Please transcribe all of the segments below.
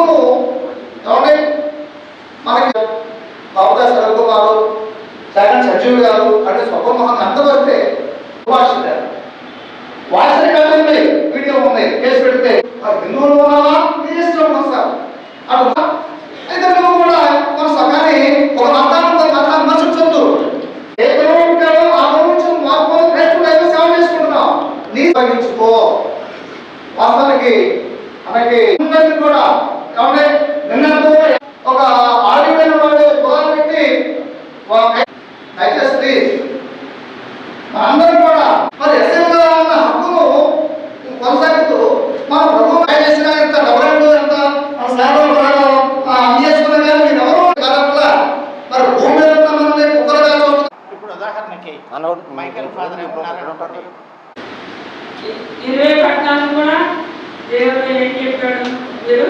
హక్కును ఏమండి? మనకి బాబుదా శరత్ గారు సెకండ్ సచివ్ గారు అంటే స్వపమోహన్ అంత వస్తే సుభాష్ గారు వాట్సాప్ రికార్డు ఉంది వీడియో ఉంది కేసు పెడితే ఆ హిందువులు ఉన్నావా మీ ఇష్టం ఉంది సార్ అటు అయితే నువ్వు కూడా మన సగాన్ని ఒక మతాన్ని ఒక మతాన్ని విమర్శించొద్దు ఏ దేవుడు ఉంటాడో ఆ దేవుడు మార్పు క్రైస్తవుడు సేవ చేసుకుంటున్నాం నీ తగ్గించుకో వాస్తవానికి మనకి అందరికీ కూడా కాబట్టి నిన్నతో ఒక ఆడిపోయిన వాడు గోడ పెట్టి దయచేసి ప్లీజ్ మనందరం కూడా మరి ఎస్ఎంగా ఉన్న హక్కును కొనసాగుతూ మన ప్రభుత్వం ఆయన చేసిన ఎంత డబ్బులు ఎంత? మన కొనడం అందేసుకున్న కానీ మీరు ఎవరు కాదట్లా మరి భూమి మీద మనల్ని కుక్కలుగా ఇప్పుడు ఉదాహరణకి. మైకేల్ ఫాదర్ ఇరవై పట్టణాలు కూడా దేవుడు ఏం చెప్పాడు మీరు?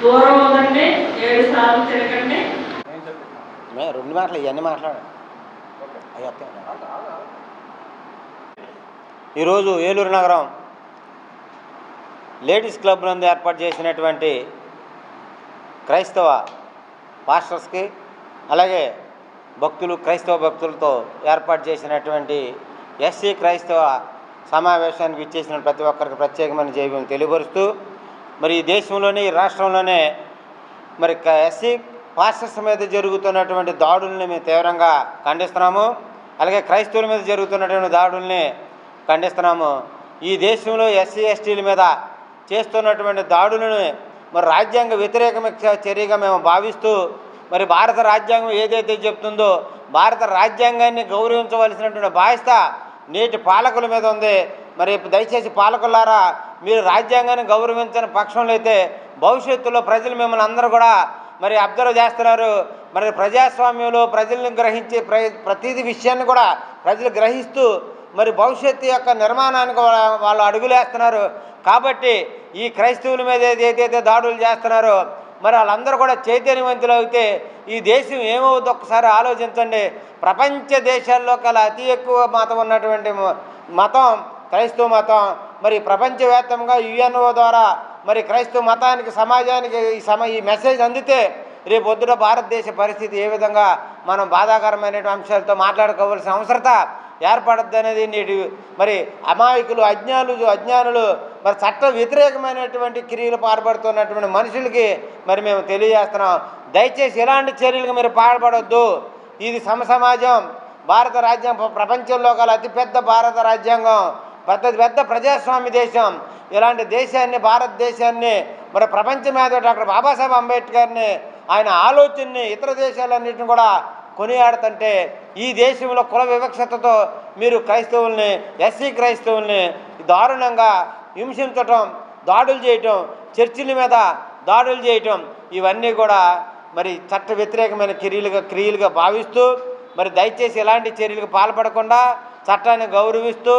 దూరం ఉందండి ఏడు సార్లు తిరగండి. మే రెండు మాటలు ఇవన్నీ మాట్లాడాలి ఈరోజు ఏలూరు నగరం లేడీస్ క్లబ్ నందు ఏర్పాటు చేసినటువంటి క్రైస్తవ పాస్టర్స్కి అలాగే భక్తులు క్రైస్తవ భక్తులతో ఏర్పాటు చేసినటువంటి ఎస్సీ క్రైస్తవ సమావేశానికి ఇచ్చేసిన ప్రతి ఒక్కరికి ప్రత్యేకమైన జైవం తెలియపరుస్తూ మరి ఈ దేశంలోనే ఈ రాష్ట్రంలోనే మరి ఎస్సీ పాస్టర్స్ మీద జరుగుతున్నటువంటి దాడుల్ని మేము తీవ్రంగా ఖండిస్తున్నాము. అలాగే క్రైస్తవుల మీద జరుగుతున్నటువంటి దాడుల్ని ఖండిస్తున్నాము. ఈ దేశంలో ఎస్సీ ఎస్టీల మీద చేస్తున్నటువంటి దాడులను మరి రాజ్యాంగ వ్యతిరేక చర్యగా మేము భావిస్తూ మరి భారత రాజ్యాంగం ఏదైతే చెప్తుందో భారత రాజ్యాంగాన్ని గౌరవించవలసినటువంటి బాధ్యత నేటి పాలకుల మీద ఉంది. మరి దయచేసి పాలకులారా మీరు రాజ్యాంగాన్ని గౌరవించని పక్షంలో అయితే భవిష్యత్తులో ప్రజలు మిమ్మల్ని అందరూ కూడా మరి అబ్జర్వ్ చేస్తున్నారు. మరి ప్రజాస్వామ్యంలో ప్రజలను గ్రహించే ప్ర ప్రతిదీ విషయాన్ని కూడా ప్రజలు గ్రహిస్తూ మరి భవిష్యత్తు యొక్క నిర్మాణానికి వాళ్ళు అడుగులేస్తున్నారు. కాబట్టి ఈ క్రైస్తవుల మీద ఏదైతే దాడులు చేస్తున్నారో మరి వాళ్ళందరూ కూడా చైతన్యవంతులు అయితే ఈ దేశం ఏమవుతుందో ఒకసారి ఆలోచించండి. ప్రపంచ దేశాల్లో కల అతి ఎక్కువ మతం ఉన్నటువంటి మ- మతం క్రైస్తవ మతం మరి ప్రపంచవ్యాప్తంగా యుఎన్ఓ ద్వారా మరి క్రైస్తవ మతానికి సమాజానికి ఈ సమ ఈ మెసేజ్ అందితే రేపు పొద్దున భారతదేశ పరిస్థితి ఏ విధంగా మనం బాధాకరమైన అంశాలతో మాట్లాడుకోవాల్సిన అవసరత ఏర్పడద్దు అనేది నేటి మరి అమాయకులు అజ్ఞానులు అజ్ఞానులు మరి చట్ట వ్యతిరేకమైనటువంటి క్రియలు పాల్పడుతున్నటువంటి మనుషులకి మరి మేము తెలియజేస్తున్నాం. దయచేసి ఇలాంటి చర్యలకు మీరు పాల్పడొద్దు. ఇది సమ సమాజం. భారత రాజ్యాంగం ప్రపంచంలో గల అతిపెద్ద భారత రాజ్యాంగం. పెద్ద పెద్ద ప్రజాస్వామ్య దేశం. ఇలాంటి దేశాన్ని భారతదేశాన్ని మరి ప్రపంచ మీద డాక్టర్ బాబాసాహెబ్ అంబేద్కర్ని ఆయన ఆలోచనని ఇతర దేశాలన్నింటిని కూడా కొనియాడుతుంటే ఈ దేశంలో కుల వివక్షతతో మీరు క్రైస్తవుల్ని ఎస్సీ క్రైస్తవుల్ని దారుణంగా హింసించటం దాడులు చేయటం చర్చిల మీద దాడులు చేయటం ఇవన్నీ కూడా మరి చట్ట వ్యతిరేకమైన క్రియలుగా క్రియలుగా భావిస్తూ మరి దయచేసి ఎలాంటి చర్యలకు పాల్పడకుండా చట్టాన్ని గౌరవిస్తూ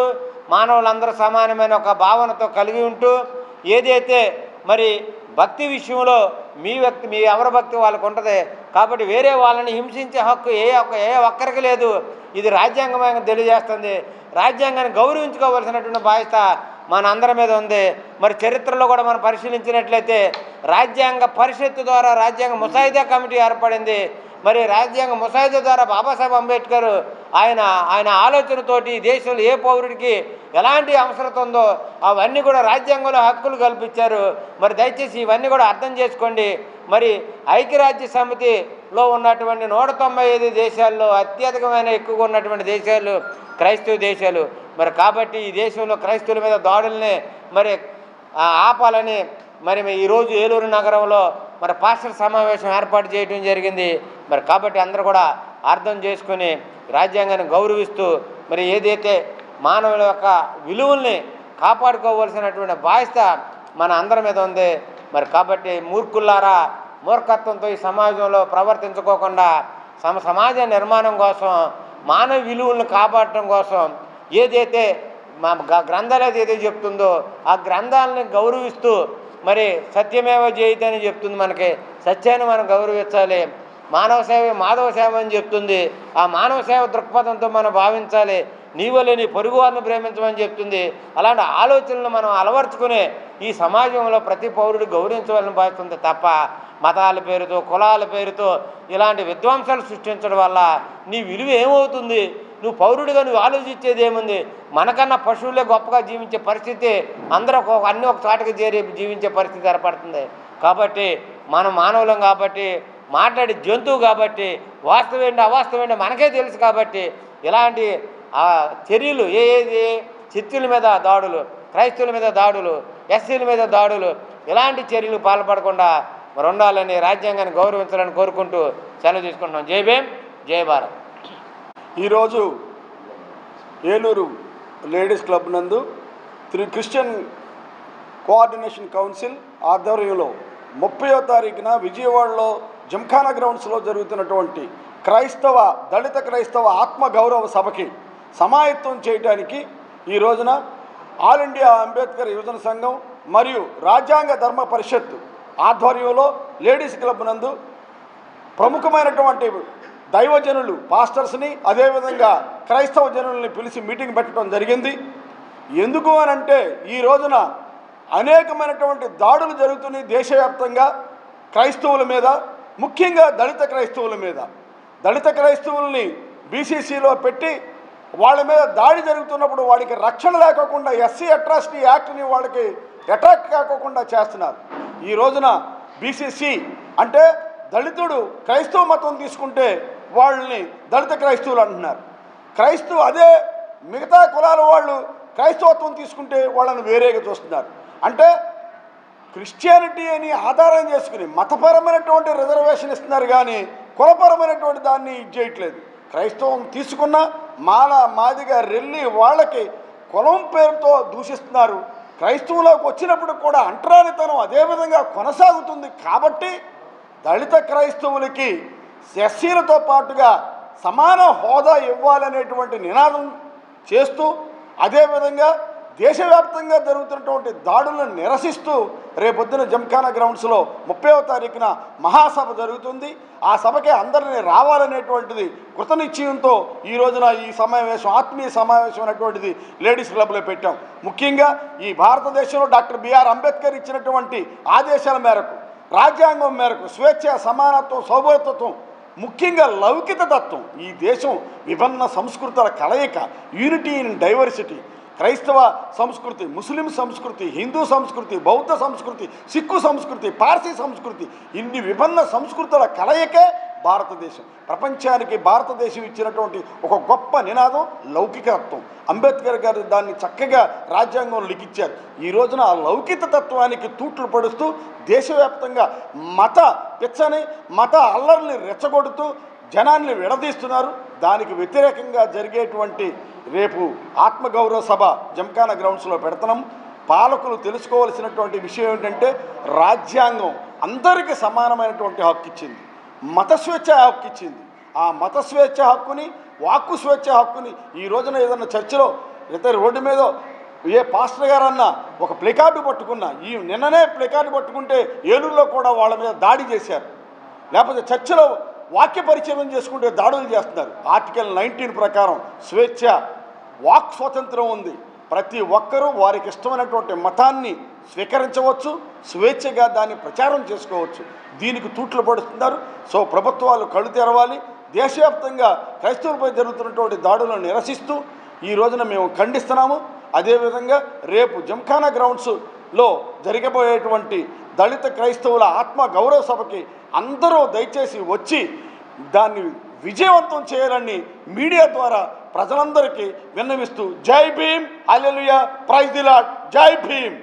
మానవులందరూ సమానమైన ఒక భావనతో కలిగి ఉంటూ ఏదైతే మరి భక్తి విషయంలో మీ వ్యక్తి మీ ఎవరి భక్తి వాళ్ళకు ఉంటుంది కాబట్టి వేరే వాళ్ళని హింసించే హక్కు ఏ ఒక్క ఏ ఒక్కరికి లేదు. ఇది రాజ్యాంగమైన తెలియజేస్తుంది. రాజ్యాంగాన్ని గౌరవించుకోవలసినటువంటి బాధ్యత మన అందరి మీద ఉంది. మరి చరిత్రలో కూడా మనం పరిశీలించినట్లయితే రాజ్యాంగ పరిషత్తు ద్వారా రాజ్యాంగ ముసాయిదా కమిటీ ఏర్పడింది. మరి రాజ్యాంగ ముసాయిదా ద్వారా బాబాసాహెబ్ అంబేద్కర్ ఆయన ఆయన ఆలోచనతోటి ఈ దేశంలో ఏ పౌరుడికి ఎలాంటి అవసరం ఉందో అవన్నీ కూడా రాజ్యాంగంలో హక్కులు కల్పించారు. మరి దయచేసి ఇవన్నీ కూడా అర్థం చేసుకోండి. మరి ఐక్యరాజ్య సమితిలో ఉన్నటువంటి నూట తొంభై ఐదు దేశాల్లో అత్యధికమైన ఎక్కువగా ఉన్నటువంటి దేశాలు క్రైస్తవ దేశాలు. మరి కాబట్టి ఈ దేశంలో క్రైస్తవుల మీద దాడుల్ని మరి ఆపాలని మరి ఈరోజు ఏలూరు నగరంలో మరి పాస్టర్ సమావేశం ఏర్పాటు చేయడం జరిగింది. మరి కాబట్టి అందరూ కూడా అర్థం చేసుకొని రాజ్యాంగాన్ని గౌరవిస్తూ మరి ఏదైతే మానవుల యొక్క విలువల్ని కాపాడుకోవలసినటువంటి బాధ్యత మన అందరి మీద ఉంది. మరి కాబట్టి మూర్ఖుల్లారా మూర్ఖత్వంతో ఈ సమాజంలో ప్రవర్తించుకోకుండా సమ సమాజ నిర్మాణం కోసం మానవ విలువలను కాపాడటం కోసం ఏదైతే మా గ్రంథాలు ఏదైతే చెప్తుందో ఆ గ్రంథాలని గౌరవిస్తూ మరి సత్యమేవ జయితే అని చెప్తుంది మనకి. సత్యాన్ని మనం గౌరవించాలి. మానవ సేవ మాధవ సేవ అని చెప్తుంది. ఆ మానవ సేవ దృక్పథంతో మనం భావించాలి. నీవలే నీ వారిని ప్రేమించమని చెప్తుంది. అలాంటి ఆలోచనలు మనం అలవర్చుకునే ఈ సమాజంలో ప్రతి పౌరుడు గౌరవించవాలని భావిస్తుంది తప్ప మతాల పేరుతో కులాల పేరుతో ఇలాంటి విధ్వంసాలు సృష్టించడం వల్ల నీ విలువ ఏమవుతుంది? నువ్వు పౌరుడిగా నువ్వు ఆలోచించేది ఏముంది? మనకన్నా పశువులే గొప్పగా జీవించే పరిస్థితి అందరూ ఒక అన్ని ఒక చోటకి చేరి జీవించే పరిస్థితి ఏర్పడుతుంది. కాబట్టి మనం మానవులం కాబట్టి మాట్లాడే జంతువు కాబట్టి వాస్తవేంటి అవాస్తవేంటి మనకే తెలుసు కాబట్టి ఇలాంటి ఆ చర్యలు ఏ ఏది చర్చిల మీద దాడులు క్రైస్తవుల మీద దాడులు ఎస్సీల మీద దాడులు ఇలాంటి చర్యలు పాల్పడకుండా మరి ఉండాలని రాజ్యాంగాన్ని గౌరవించాలని కోరుకుంటూ సెలవు తీసుకుంటున్నాం. జై భీం జై భారత్. ఈరోజు ఏలూరు లేడీస్ క్లబ్ నందు త్రీ క్రిస్టియన్ కోఆర్డినేషన్ కౌన్సిల్ ఆధ్వర్యంలో ముప్పయో తారీఖున విజయవాడలో జిమ్ఖానా గ్రౌండ్స్లో జరుగుతున్నటువంటి క్రైస్తవ దళిత క్రైస్తవ ఆత్మ గౌరవ సభకి సమాయత్వం చేయడానికి ఈ రోజున ఆల్ ఇండియా అంబేద్కర్ యువజన సంఘం మరియు రాజ్యాంగ ధర్మ పరిషత్ ఆధ్వర్యంలో లేడీస్ క్లబ్ నందు ప్రముఖమైనటువంటి దైవజనులు పాస్టర్స్ని అదేవిధంగా క్రైస్తవ జనుల్ని పిలిచి మీటింగ్ పెట్టడం జరిగింది. ఎందుకు అని అంటే ఈ రోజున అనేకమైనటువంటి దాడులు జరుగుతున్నాయి దేశవ్యాప్తంగా క్రైస్తవుల మీద. ముఖ్యంగా దళిత క్రైస్తవుల మీద. దళిత క్రైస్తవుల్ని బీసీసీలో పెట్టి వాళ్ళ మీద దాడి జరుగుతున్నప్పుడు వాడికి రక్షణ లేకోకుండా ఎస్సీ అట్రాసిటీ యాక్ట్ని వాళ్ళకి అటాక్ కాకోకుండా చేస్తున్నారు. ఈ రోజున బీసీసీ అంటే దళితుడు క్రైస్తవ మతం తీసుకుంటే వాళ్ళని దళిత క్రైస్తవులు అంటున్నారు. క్రైస్తవ అదే మిగతా కులాల వాళ్ళు క్రైస్తవత్వం తీసుకుంటే వాళ్ళని వేరేగా చూస్తున్నారు. అంటే క్రిస్టియానిటీ అని ఆధారం చేసుకుని మతపరమైనటువంటి రిజర్వేషన్ ఇస్తున్నారు కానీ కులపరమైనటువంటి దాన్ని ఇది చేయట్లేదు. క్రైస్తవం తీసుకున్న మాల మాదిగా రెల్లి వాళ్ళకి కులం పేరుతో దూషిస్తున్నారు. క్రైస్తవులోకి వచ్చినప్పుడు కూడా అంటరానితనం అదేవిధంగా కొనసాగుతుంది కాబట్టి దళిత క్రైస్తవులకి ఎస్సీలతో పాటుగా సమాన హోదా ఇవ్వాలనేటువంటి నినాదం చేస్తూ అదేవిధంగా దేశవ్యాప్తంగా జరుగుతున్నటువంటి దాడులను నిరసిస్తూ రేపొద్దున జంఖానా గ్రౌండ్స్లో ముప్పైవ తారీఖున మహాసభ జరుగుతుంది. ఆ సభకే అందరినీ రావాలనేటువంటిది కృతనిశ్చయంతో ఈ రోజున ఈ సమావేశం ఆత్మీయ సమావేశం అనేటువంటిది లేడీస్ క్లబ్లో పెట్టాం. ముఖ్యంగా ఈ భారతదేశంలో డాక్టర్ బిఆర్ అంబేద్కర్ ఇచ్చినటువంటి ఆదేశాల మేరకు రాజ్యాంగం మేరకు స్వేచ్ఛ సమానత్వం సౌభ్రతత్వం ముఖ్యంగా లౌకిక తత్వం ఈ దేశం విభిన్న సంస్కృతుల కలయిక యూనిటీ ఇన్ డైవర్సిటీ క్రైస్తవ సంస్కృతి ముస్లిం సంస్కృతి హిందూ సంస్కృతి బౌద్ధ సంస్కృతి సిక్కు సంస్కృతి పార్సీ సంస్కృతి ఇన్ని విభిన్న సంస్కృతుల కలయికే భారతదేశం. ప్రపంచానికి భారతదేశం ఇచ్చినటువంటి ఒక గొప్ప నినాదం లౌకికత్వం అంబేద్కర్ గారు దాన్ని చక్కగా రాజ్యాంగంలో లిఖించారు. ఈ రోజున ఆ లౌకిక తత్వానికి తూట్లు పడుస్తూ దేశవ్యాప్తంగా మత పిచ్చని మత అల్లర్ని రెచ్చగొడుతూ జనాన్ని విడదీస్తున్నారు. దానికి వ్యతిరేకంగా జరిగేటువంటి రేపు ఆత్మగౌరవ సభ జంకానా గ్రౌండ్స్లో పెడతాం. పాలకులు తెలుసుకోవాల్సినటువంటి విషయం ఏంటంటే రాజ్యాంగం అందరికీ సమానమైనటువంటి హక్కు ఇచ్చింది మత స్వేచ్ఛ హక్కు ఇచ్చింది ఆ మత స్వేచ్ఛ హక్కుని వాక్కు స్వేచ్ఛ హక్కుని ఈ రోజున ఏదన్నా చర్చిలో ఇతర రోడ్డు మీద ఏ పాస్టర్ గారన్నా ఒక ప్లెకార్డు పట్టుకున్నా ఈ నిన్ననే ప్లెకార్డు పట్టుకుంటే ఏలూరులో కూడా వాళ్ళ మీద దాడి చేశారు. లేకపోతే చర్చిలో వాక్య పరిచయం చేసుకుంటే దాడులు చేస్తున్నారు. ఆర్టికల్ నైన్టీన్ ప్రకారం స్వేచ్ఛ వాక్ స్వాతంత్రం ఉంది. ప్రతి ఒక్కరూ వారికి ఇష్టమైనటువంటి మతాన్ని స్వీకరించవచ్చు స్వేచ్ఛగా దాన్ని ప్రచారం చేసుకోవచ్చు. దీనికి తూట్లు పడుతున్నారు. సో ప్రభుత్వాలు కళ్ళు తెరవాలి. దేశవ్యాప్తంగా క్రైస్తవులపై జరుగుతున్నటువంటి దాడులను నిరసిస్తూ ఈ రోజున మేము ఖండిస్తున్నాము. అదేవిధంగా రేపు జంఖానా గ్రౌండ్స్లో జరగబోయేటువంటి దళిత క్రైస్తవుల ఆత్మ గౌరవ సభకి అందరూ దయచేసి వచ్చి దాన్ని విజయవంతం చేయాలని మీడియా ద్వారా ప్రజలందరికీ విన్నవిస్తూ జై భీమ్ అల్లెలుయ ప్రైజ్ దిలాడ్ జై భీమ్.